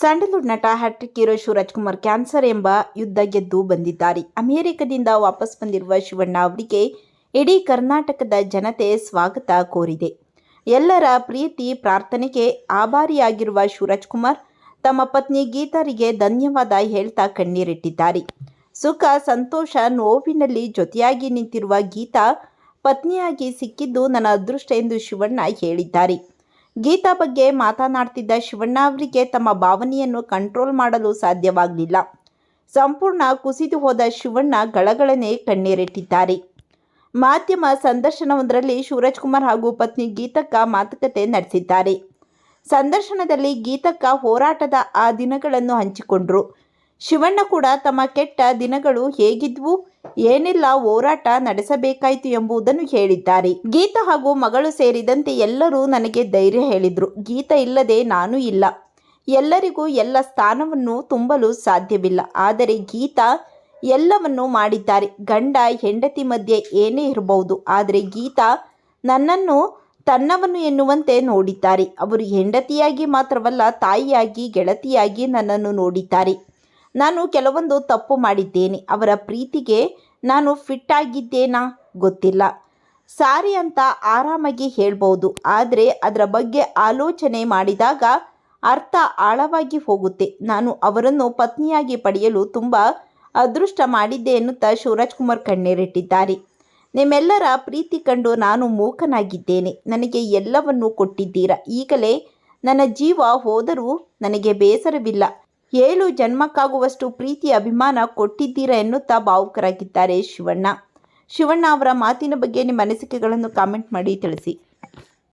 Sandalwood ನಟ hat trick hero Shivarajkumar cancer ಎಂಬ ಯುದ್ಧ ಗೆದ್ದು ಬಂದಿದ್ದಾರೆ. ಅಮೆರಿಕದಿಂದ ವಾಪಸ್ ಬಂದಿರುವ ಶಿವಣ್ಣ ಅವರಿಗೆ ಇಡೀ ಕರ್ನಾಟಕದ ಜನತೆ ಸ್ವಾಗತ ಕೋರಿದೆ. ಎಲ್ಲರ ಪ್ರೀತಿ, ಪ್ರಾರ್ಥನೆಗೆ ಆಭಾರಿಯಾಗಿರುವ ಶಿವರಾಜ್ಕುಮಾರ್ ತಮ್ಮ ಪತ್ನಿ ಗೀತಾರಿಗೆ ಧನ್ಯವಾದ ಹೇಳ್ತಾ ಕಣ್ಣೀರಿಟ್ಟಿದ್ದಾರೆ. ಸುಖ, ಸಂತೋಷ, ನೋವಿನಲ್ಲಿ ಜೊತೆಯಾಗಿ ನಿಂತಿರುವ ಗೀತಾ ಪತ್ನಿಯಾಗಿ ಸಿಕ್ಕಿದ್ದು ನನ್ನ ಅದೃಷ್ಟ ಎಂದು ಶಿವಣ್ಣ ಹೇಳಿದ್ದಾರೆ. ಗೀತಾ ಬಗ್ಗೆ ಮಾತನಾಡ್ತಿದ್ದ ಶಿವಣ್ಣ ಅವರಿಗೆ ತಮ್ಮ ಭಾವನೆಯನ್ನು ಕಂಟ್ರೋಲ್ ಮಾಡಲು ಸಾಧ್ಯವಾಗಲಿಲ್ಲ. ಸಂಪೂರ್ಣ ಕುಸಿದು ಹೋದ ಶಿವಣ್ಣ ಗಳಗಳನೆ ಕಣ್ಣೀರಿಟ್ಟಿದ್ದಾರೆ. ಮಾಧ್ಯಮ ಸಂದರ್ಶನವೊಂದರಲ್ಲಿ ಶಿವರಾಜ್ಕುಮಾರ್ ಹಾಗೂ ಪತ್ನಿ ಗೀತಕ್ಕ ಮಾತುಕತೆ ನಡೆಸಿದ್ದಾರೆ. ಸಂದರ್ಶನದಲ್ಲಿ ಗೀತಕ್ಕ ಹೋರಾಟದ ಆ ದಿನಗಳನ್ನು ಹಂಚಿಕೊಂಡ್ರು. ಶಿವಣ್ಣ ಕೂಡ ತಮ್ಮ ಕೆಟ್ಟ ದಿನಗಳು ಹೇಗಿದ್ವು, ಏನೆಲ್ಲ ಹೋರಾಟ ನಡೆಸಬೇಕಾಯಿತು ಎಂಬುದನ್ನು ಹೇಳಿದ್ದಾರೆ. ಗೀತ ಹಾಗೂ ಮಗಳು ಸೇರಿದಂತೆ ಎಲ್ಲರೂ ನನಗೆ ಧೈರ್ಯ ಹೇಳಿದರು. ಗೀತ ಇಲ್ಲದೆ ನಾನು ಇಲ್ಲ. ಎಲ್ಲರಿಗೂ ಎಲ್ಲ ಸ್ಥಾನವನ್ನು ತುಂಬಲು ಸಾಧ್ಯವಿಲ್ಲ. ಆದರೆ ಗೀತ ಎಲ್ಲವನ್ನು ಮಾಡಿದ್ದಾರೆ. ಗಂಡ, ಹೆಂಡತಿ ಮಧ್ಯೆ ಏನೇ ಇರಬಹುದು. ಆದರೆ ಗೀತ ನನ್ನನ್ನು ತನ್ನವನು ಎನ್ನುವಂತೆ ನೋಡಿದ್ದಾರೆ. ಅವರು ಹೆಂಡತಿಯಾಗಿ ಮಾತ್ರವಲ್ಲ, ತಾಯಿಯಾಗಿ, ಗೆಳತಿಯಾಗಿ ನನ್ನನ್ನು ನೋಡಿದ್ದಾರೆ. ನಾನು ಕೆಲವೊಂದು ತಪ್ಪು ಮಾಡಿದ್ದೇನೆ. ಅವರ ಪ್ರೀತಿಗೆ ನಾನು ಫಿಟ್ ಆಗಿದ್ದೇನಾ ಗೊತ್ತಿಲ್ಲ. ಸಾರಿ ಅಂತ ಆರಾಮಾಗಿ ಹೇಳ್ಬೋದು. ಆದರೆ ಅದರ ಬಗ್ಗೆ ಆಲೋಚನೆ ಮಾಡಿದಾಗ ಅರ್ಥ ಆಳವಾಗಿ ಹೋಗುತ್ತೆ. ನಾನು ಅವರನ್ನು ಪತ್ನಿಯಾಗಿ ಪಡೆಯಲು ತುಂಬ ಅದೃಷ್ಟ ಮಾಡಿದ್ದೆ ಎನ್ನುತ್ತಾ ಶಿವರಾಜ್ ಕುಮಾರ್ ಕಣ್ಣೀರಿಟ್ಟಿದ್ದಾರೆ. ನಿಮ್ಮೆಲ್ಲರ ಪ್ರೀತಿ ಕಂಡು ನಾನು ಮೂಕನಾಗಿದ್ದೇನೆ. ನನಗೆ ಎಲ್ಲವನ್ನೂ ಕೊಟ್ಟಿದ್ದೀರಾ? ಈಗಲೇ ನನ್ನ ಜೀವ ಹೋದರೂ ನನಗೆ ಬೇಸರವಿಲ್ಲ. ಏಳು ಜನ್ಮಕ್ಕಾಗುವಷ್ಟು ಪ್ರೀತಿ, ಅಭಿಮಾನ ಕೊಟ್ಟಿದ್ದೀರಾ ಎನ್ನುತ್ತಾ ಭಾವುಕರಾಗಿದ್ದಾರೆ ಶಿವಣ್ಣ. ಶಿವಣ್ಣ ಅವರ ಮಾತಿನ ಬಗ್ಗೆ ನಿಮ್ಮ ಅನಿಸಿಕೆಗಳನ್ನು ಕಾಮೆಂಟ್ ಮಾಡಿ ತಿಳಿಸಿ.